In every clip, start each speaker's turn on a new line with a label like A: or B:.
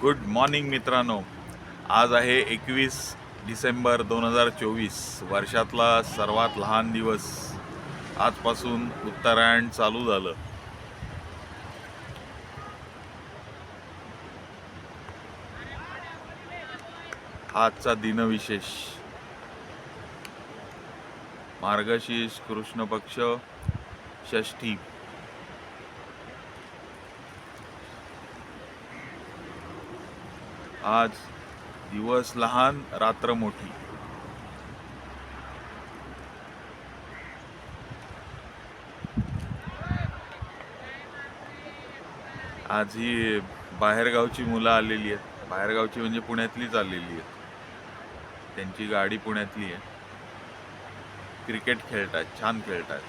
A: Good morning मित्रांनो. आज आहे एकवीस डिसेंबर दोन हजार चोवीस. वर्षातला सर्वात लहान दिवस. आजपासून उत्तरायण चालू झालं. आजचा दिनविशेष. मार्गशीर्ष कृष्ण पक्ष षष्ठी. आज दिवस लहान रात्र मोठी. आज ही बाहेरगावची मुलं आलेली आहेत. बाहेरगावची म्हणजे पुण्यातलीच आलेली आहेत. त्यांची गाडी पुण्यातली आहे. क्रिकेट खेळतात छान खेळतात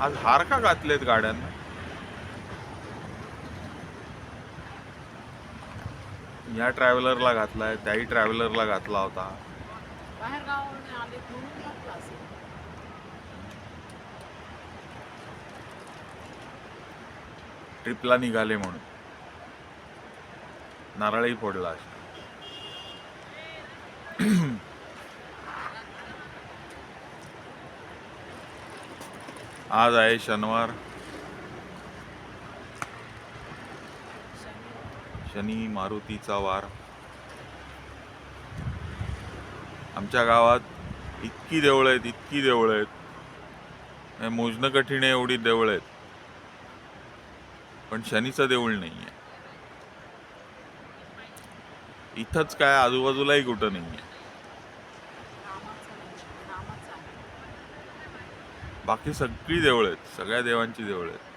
A: आज हार का घातलेत गाड्यांना? या ट्रॅव्हलरला घातलाय त्याही ट्रॅव्हलरला घातला होता. ट्रिपला निघाले म्हणून. नारळही फोडला. आज आहे शनिवार. शनी मारुतीचा वार. आमच्या गावात इतकी देवळं आहेत इतकी देवळं आहेत. मोजणं कठीण आहे एवढी देवळं आहेत. पण शनीचं देऊळ नाही आहे इथंच काय आजूबाजूलाही कुठं नाही आहे. बाकी सगळी देवळं आहेत सगळ्या देवांची देवळं आहेत.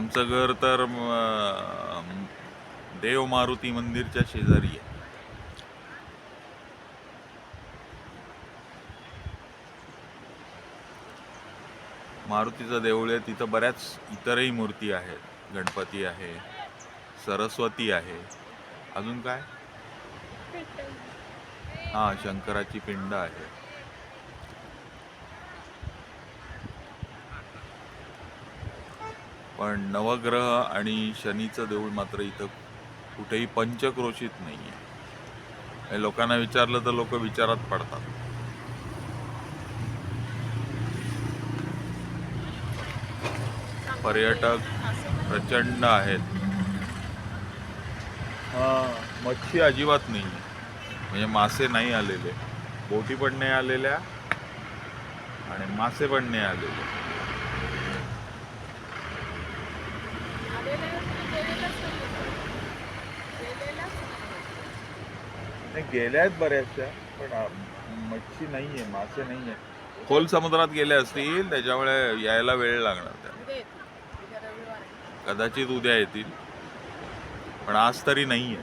A: आमचं घर तर देव मारुती मंदिरच्या शेजारी आहे. मारुतीचं देऊळ आहे. तिथं बऱ्याच इतरही मूर्ती आहेत. गणपती आहे सरस्वती आहे. अजून काय? हा शंकराची पिंड आहे. पण नवग्रह आणि शनीचं देऊळ मात्र इथं कुठेही पंचक्रोशीत नाही आहे लोकांना विचारलं तर लोक विचारात पडतात. पर्यटक प्रचंड आहेत. हा मच्छी अजिबात नाही म्हणजे मासे नाही आलेले. बोटी पण नाही आलेल्या आणि मासे पण नाही आलेले
B: गेलेलेच नाही. गेलेलेच नाही.
A: नाही गेल्या आहेत बऱ्याचशा पण मच्छी नाहीये मासे नाहीये. खोल समुद्रात गेले असतील त्याच्यामुळे यायला वेळ लागणार त्या.
B: आहे.
A: कदाचित उद्या येतील. पण आज तरी नाहीये.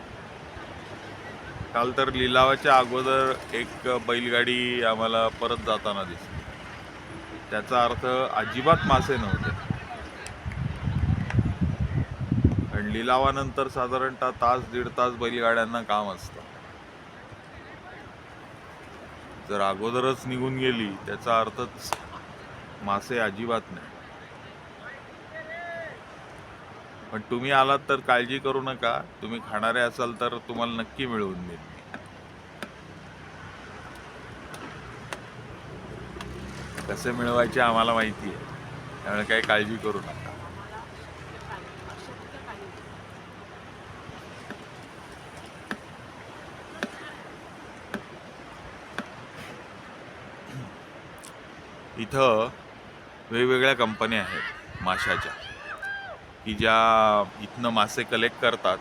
A: काल तर लिलावाच्या अगोदर एक बैलगाडी आम्हाला परत जाताना दिसली. त्याचा अर्थ अजिबात मासे नव्हते. पण लिलावानंतर साधारणतः तास दीड तास बैलगाड्यांना काम असतं. जर अगोदरच निघून गेली त्याचा अर्थच मासे अजिबात नाही. पण तुम्ही आलात तर काळजी करू नका. तुम्ही खाणारे असाल तर तुम्हाला नक्की मिळवून देईन कसे मिळवायचे आम्हाला माहिती आहे त्यामुळे काही काळजी करू नका
B: आम्हाला शक्य काही अशक्य काही नाही.
A: इथं वेगवेगळ्या कंपन्या आहेत माशाच्या की ज्या इथनं मासे कलेक्ट करतात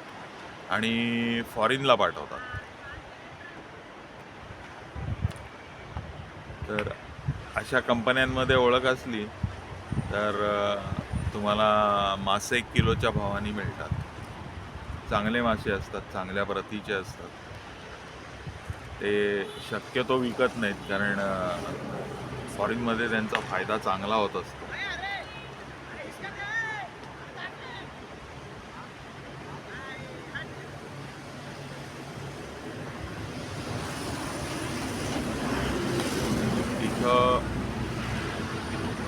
A: आणि फॉरेनला पाठवतात. तर अशा कंपन्यांमध्ये ओळख असली तर तुम्हाला मासे एक किलोच्या भावाने मिळतात. चांगले मासे असतात चांगल्या प्रतीचे असतात. ते शक्यतो विकत नाहीत कारण फॉरेनमध्ये त्यांचा फायदा चांगला होत असतो.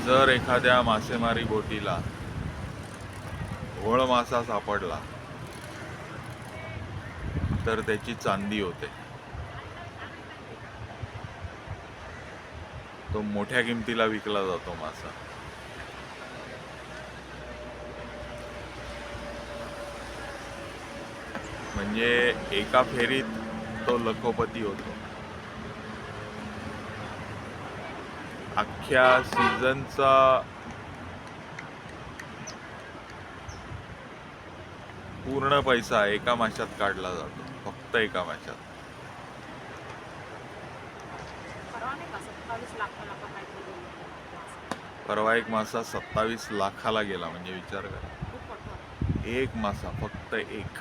A: जर एखाद्या मासेमारी बोटीला घोळ मासा सापडला तर त्याची चांदी होते. तो मोठ्या किमतीला विकला जातो मासा. म्हणजे एका फेरीत तो लखोपती होतो. अख्ख्या सीझनचा पूर्ण पैसा एका माशात काढला जातो. फक्त एका माशात
B: परवा नाही का सत्तावीस लाखाला का काहीतरी गेलं.
A: परवा एक मासा सत्तावीस लाखाला गेला म्हणजे विचार करा. एक मासा फक्त एक.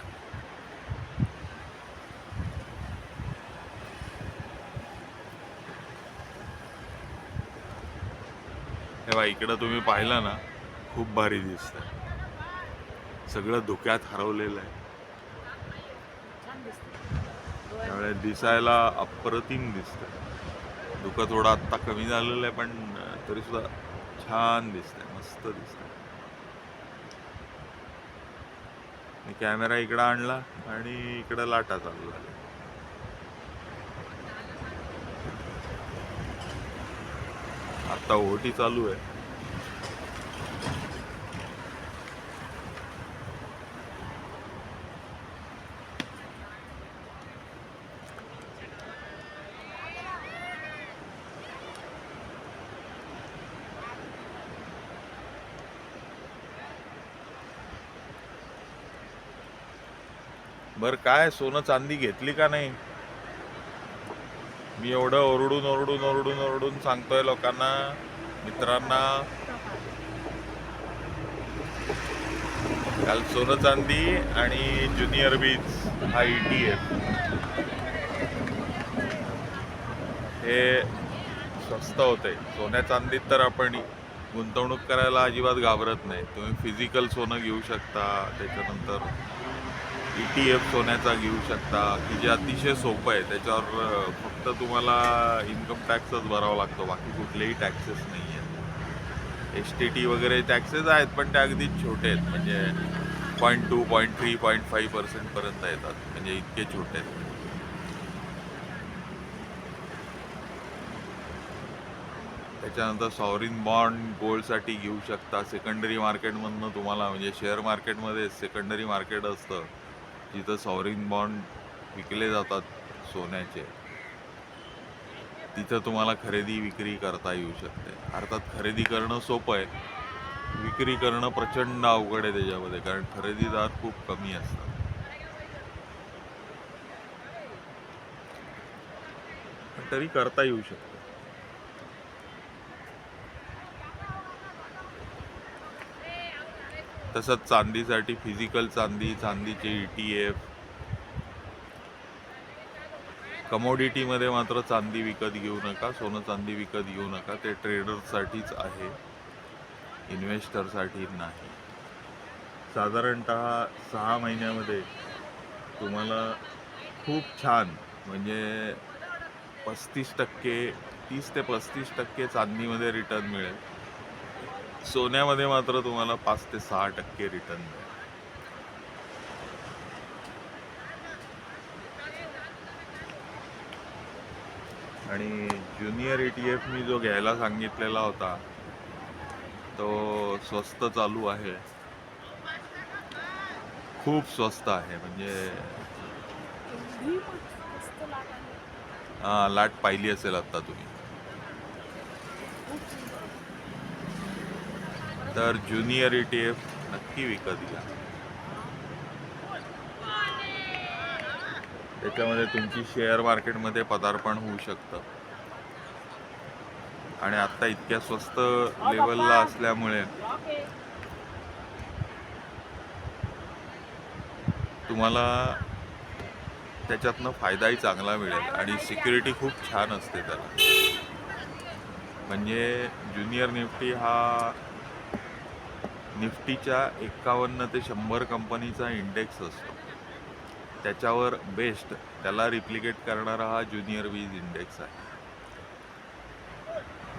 A: तेव्हा इकडं तुम्ही पाहिलं ना खूप भारी दिसतंय. सगळं धुक्यात हरवलेलं आहे. त्यामुळे दिसायला अप्रतिम दिसतंय. धुकं थोडं आत्ता कमी झालेलं आहे पण तरी छान दिसतंय मस्त दिसतंय. मी कॅमेरा इकडं आणला आणि इकडं लाटा चालू झाल्या. आता ओटी चालू आहे. बर काय सोनं चांदी घेतली का नाही? मी एवढं ओरडून ओरडून ओरडून ओरडून सांगतोय लोकांना मित्रांना. काल सोनं चांदी आणि ज्युनियर बीच हा ई टी एफ हे स्वस्त होते. सोन्या चांदीत तर आपण गुंतवणूक करायला अजिबात घाबरत नाही. तुम्ही फिजिकल सोनं घेऊ शकता त्याच्यानंतर ई टी एफ सोन्याचा घेऊ शकता की जे अतिशय सोपं आहे त्याच्यावर फक्त तुम्हाला इन्कम टॅक्सच भरावा लागतो बाकी कुठलेही टॅक्सेस नाही आहेत. एस टी टी वगैरे टॅक्सेस आहेत पण ते अगदीच छोटे आहेत म्हणजे point two point three point five पर्सेंटपर्यंत येतात म्हणजे इतके छोटे आहेत. त्याच्यानंतर सॉवरिन बॉन्ड गोल्डसाठी घेऊ शकता सेकंडरी मार्केटमधनं तुम्हाला म्हणजे शेअर मार्केटमध्ये सेकंडरी मार्केट असतं. जिथं सॉवरिन बॉन्ड विकले जातात सोन्याचे. तिथं तुम्हाला खरेदी विक्री करता येऊ शकते. अर्थात खरेदी करणं सोपं आहे. विक्री करणं प्रचंड अवघड आहे त्याच्यामध्ये कारण खरेदीदार खूप कमी असतात. पण तरी करता येऊ शकतं. तसंच चांदीसाठी फिजिकल चांदी चांदीचे ई टी एफ कमोडिटीमध्ये मात्र चांदी विकत घेऊ नका सोनं चांदी विकत घेऊ नका ते ट्रेडरसाठीच आहे इन्व्हेस्टरसाठी नाही. साधारणत सहा महिन्यामध्ये तुम्हाला खूप छान म्हणजे पस्तीस टक्के तीस ते पस्तीस टक्के चांदीमध्ये रिटर्न मिळेल. सोन्यामध्ये मात्र तुम्हाला पाच ते सहा टक्के रिटर्न मिळेल. आणि ज्युनियर ई टी एफ मी जो घ्यायला सांगितलेला होता तो स्वस्त चालू आहे. खूप स्वस्त आहे म्हणजे हा, लाट पाहिली असेल आता तुम्ही. तर ज्युनियर ई टी एफ नक्की विकत घ्या. त्याच्यामध्ये तुमची शेअर मार्केटमध्ये पदार्पण होऊ शकतं. आणि आत्ता इतक्या स्वस्त लेवलला असल्यामुळे तुम्हाला त्याच्यातनं फायदाही चांगला मिळेल आणि सिक्युरिटी खूप छान असते त्याला. म्हणजे ज्युनियर निफ्टी हा निफ्टीच्या एकावन्न ते शंभर कंपनीचा इंडेक्स असतो. त्याच्यावर बेस्ट त्याला रिप्लिकेट करणारा हा ज्युनियर वीज इंडेक्स आहे.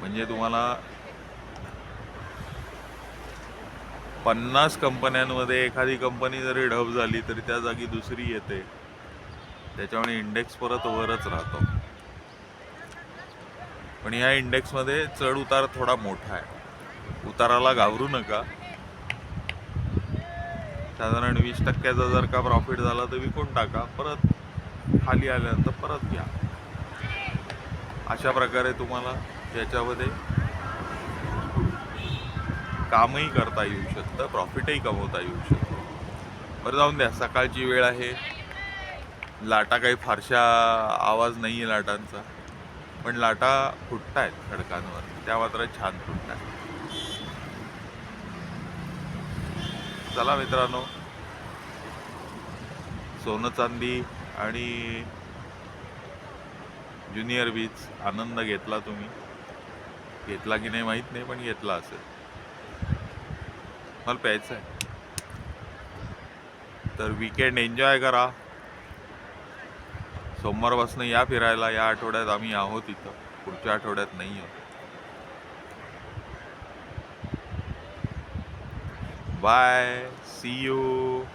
A: म्हणजे तुम्हाला पन्नास कंपन्यांमध्ये एखादी कंपनी जरी ढब झाली तरी त्या जागी दुसरी येते. त्याच्यामुळे इंडेक्स परत वरच राहतो. पण ह्या इंडेक्समध्ये चढ उतार थोडा मोठा आहे. उताराला घाबरू नका. साधारण वीस टक्क्याचा जर का प्रॉफिट झाला तर विकून टाका. परत खाली आल्यानंतर परत घ्या. अशा प्रकारे तुम्हाला याच्यामध्ये कामही करता येऊ शकतं प्रॉफिटही कमवता येऊ शकतं. बरं जाऊन द्या. सकाळची वेळ आहे. लाटा काही फारशा आवाज नाही आहे लाटांचा. पण लाटा फुटतायत खडकांवर. त्या मात्र छान फुटत आहेत चला मित्रांनो. सोनं चांदी आणि ज्युनियर बीच आनंद घेतला तुम्ही. घेतला की नाही माहीत नाही पण घेतला असेल. मला प्यायचं आहे. तर विकेंड एन्जॉय करा. सोमवारपासून या फिरायला या आठवड्यात आम्ही आहोत इथं. पुढच्या आठवड्यात नाही आहोत Bye. See you.